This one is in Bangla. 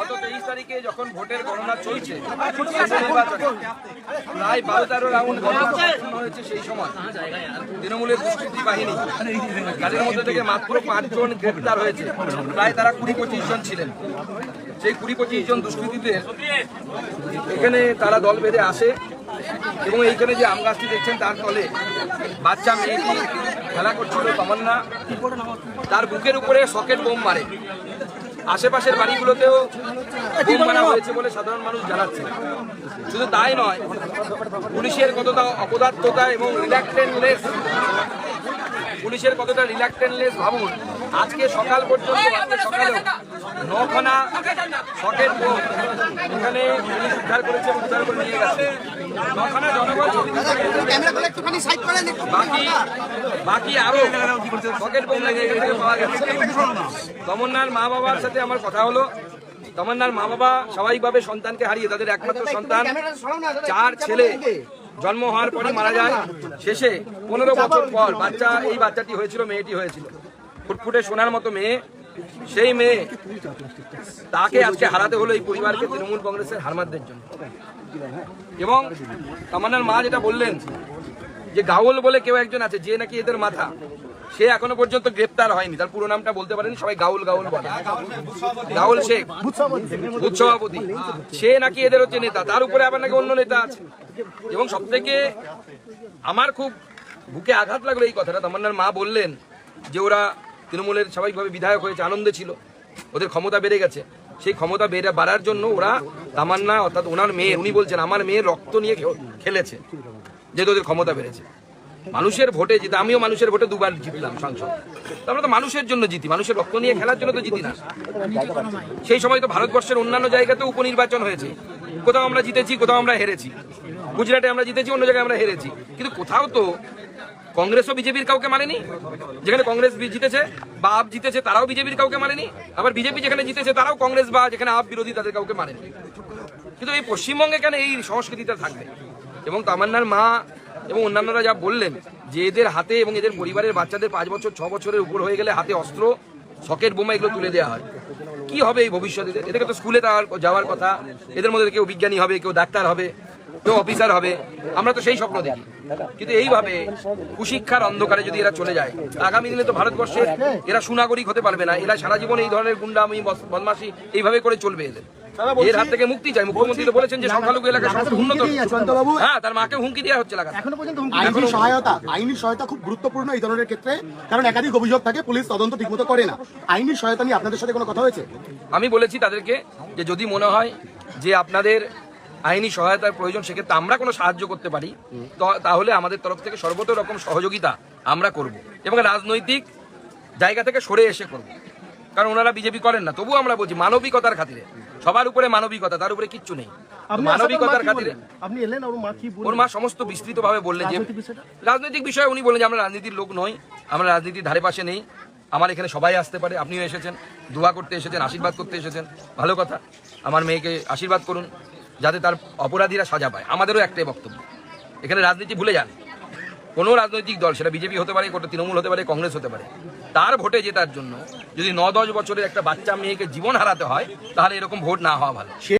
গত তেইশ তারিখে যখন ভোটের গণনা চলছে প্রায় বারো তেরো রাউন্ড হয়েছে সেই সময়। তৃণমূলের দুষ্কৃতী বাহিনী। তাদের মধ্যে থেকে মাত্র পাঁচজন গ্রেপ্তার হয়েছে। প্রায় তারা কুড়ি পঁচিশ জন ছিলেন। সেই কুড়ি পঁচিশ জন দুষ্কৃতীদের এখানে তারা দল বেঁধে আসে এবং এইখানে যে আম গাছটি দেখছেন, তার তলে বাচ্চা মেয়েটি খেলা করছিল, তমান্না। তার বুকের উপরে সকেট বোম মারে। আশেপাশের বাড়িগুলোতেও বোম হয়েছে বলে সাধারণ মানুষ জানাচ্ছে। শুধু তাই নয়, পুলিশের কতটা অপদার্থতা এবং রিল্যাক্টেন্টলেস পুলিশের কতটা রিল্যাক্টেন্টলেস ভাবুন, আজকে সকাল পর্যন্ত, আজকে সকালে নখানা শখের বোম এখানে পুলিশ উদ্ধার করেছে এবং উদ্ধার করে নিয়ে গেছে। বাকি বাকি আরও পকেট বোম লাগে এখান থেকে পাওয়া গেছে। তমন্নার মা বাবার সাথে আমার কথা হলো। তমন্নার মা বাবা স্বাভাবিকভাবে সন্তানকে হারিয়ে তাদের একমাত্র সন্তান। চার ছেলে জন্ম হওয়ার পরে মারা যায়। শেষে পনেরো বছর পর বাচ্চা এই বাচ্চাটি হয়েছিল মেয়েটি হয়েছিল। ফুটফুটে সোনার মতো মেয়ে। সেই মেয়ে তাকে আজকে হারাতে হলো এই পরিবারকে তৃণমূল কংগ্রেসের হারমাদদের জন্য। এবং তামান্নার মা যেটা বললেন যে গাউল বলে কেউ একজন আছে, যে নাকি এদের মাথা, সে এখনও পর্যন্ত গ্রেপ্তার হয়নি। তার পুরো নামটা বলতে পারেনি, সবাই গাউল গাউল বলে। গাউল শেখ বুথ সে নাকি এদের হচ্ছে নেতা, তার উপরে আবার নাকি অন্য নেতা আছে। এবং সব থেকে আমার খুব বুকে আঘাত লাগল এই কথাটা। তামান্নার মা বললেন যে ওরা তৃণমূলের স্বাভাবিকভাবে বিধায়ক হয়েছে, আনন্দে ছিল। ওদের ক্ষমতা বেড়ে গেছে। সেই ক্ষমতা বেড়ে বাড়ার জন্য ওরা তামান্না, অর্থাৎ ওনার মেয়ে, উনি বলছেন, আমার মেয়ের রক্ত নিয়ে খেলেছে। যেহেতু ওদের ক্ষমতা বেড়েছে। মানুষের ভোটে জিতে, আমিও মানুষের ভোটে দুবার জিতলাম সংসদ। আমরা তো মানুষের জন্য জিতি, মানুষের রক্ত নিয়ে খেলার জন্য তো জিতি না। সেই সময় তো ভারতবর্ষের অন্যান্য জায়গাতেও উপনির্বাচন হয়েছে। কোথাও আমরা জিতেছি, কোথাও আমরা হেরেছি। গুজরাটে আমরা জিতেছি, অন্য জায়গায় আমরা হেরেছি। কিন্তু কোথাও তো কংগ্রেসও বিজেপির কাউকে মারেনি? যেখানে কংগ্রেস জিতেছে বা আপ জিতেছে, তারাও বিজেপির কাউকে মারেনি? আবার বিজেপি যেখানে জিতেছে, তারাও কংগ্রেস বা যেখানে আপ বিরোধী তাদের কাউকে মারেনি। কিন্তু এই পশ্চিমবঙ্গে কেন এই সংস্কৃতিটা থাকবে? এবং তামান্নার মা এবং অন্যান্যরা যা বললেন, যে এদের হাতে এবং এদের পরিবারের বাচ্চাদের পাঁচ বছর, ছ বছরের উপর হয়ে গেলে হাতে অস্ত্র, সকেট বোমা এগুলো তুলে দেওয়া হয়। কি হবে এই ভবিষ্যতে এদেরকে তো স্কুলে তার যাওয়ার কথা, এদের মধ্যে কেউ বিজ্ঞানী হবে, কেউ ডাক্তার হবে। কেউ অফিসার হবে। আমরা তো সেই স্বপ্ন দেখি। কিন্তু এইভাবে কুশিক্ষার অন্ধকারে যদি এরা চলে যায় আগামী দিনে তো ভারতবর্ষের এরা সুনাগরিক হতে পারবে না। এরা সারা জীবন এই ধরনের গুন্ডামি বদমাশি এইভাবে করে চলবে এদের। এর হাত থেকে মুক্তি চাই মুখ্যমন্ত্রী তো বলেছেন যে সংখ্যালঘু সমস্ত উন্নত। হ্যাঁ তার মাকে হুমকি দেওয়া হচ্ছে লাগাতার এখনও পর্যন্ত আইনি সহায়তা আইনি সহায়তা খুব গুরুত্বপূর্ণ এই ধরনের ক্ষেত্রে কারণ একাধিক অভিযোগ থাকে পুলিশ তদন্ত ঠিকমতো করে না। আইনি সহায়তা নিয়ে আপনাদের সাথে কোনো কথা হয়েছে? আমি বলেছি তাদেরকে যে যদি মনে হয় যে আপনাদের আইনি সহায়তার প্রয়োজন সেক্ষেত্রে আমরা কোনো সাহায্য করতে পারি। তাহলে আমাদের তরফ থেকে সর্বত রকম সহযোগিতা আমরা করব এবং রাজনৈতিক জায়গা থেকে সরে এসে করব। কারণ ওনারা বিজেপি করেন না তবুও আমরা বলছি মানবিকতার খাতিরে। সবার উপরে মানবিকতা তার উপরে কিচ্ছু নেই। মানবিকতার খাতিরে আপনি এলেন ওর মা সমস্ত বিস্তৃতভাবে বললেন যে রাজনৈতিক বিষয়ে উনি বললেন যে আমরা রাজনীতির লোক নই আমরা রাজনীতির ধারে পাশে নেই। আমার এখানে সবাই আসতে পারে আপনিও এসেছেন দোয়া করতে এসেছেন আশীর্বাদ করতে এসেছেন। ভালো কথা। আমার মেয়েকে আশীর্বাদ করুন। যাতে তার অপরাধীরা সাজা পায়। আমাদেরও একটাই বক্তব্য। এখানে রাজনীতি ভুলে যান। কোনো রাজনৈতিক দল, সেটা বিজেপি হতে পারে, কোনো তৃণমূল হতে পারে, কংগ্রেস হতে পারে, তার ভোটে জেতার জন্য যদি ন দশ বছরের একটা বাচ্চা মেয়েকে জীবন হারাতে হয়, তাহলে এরকম ভোট না হওয়া ভালো।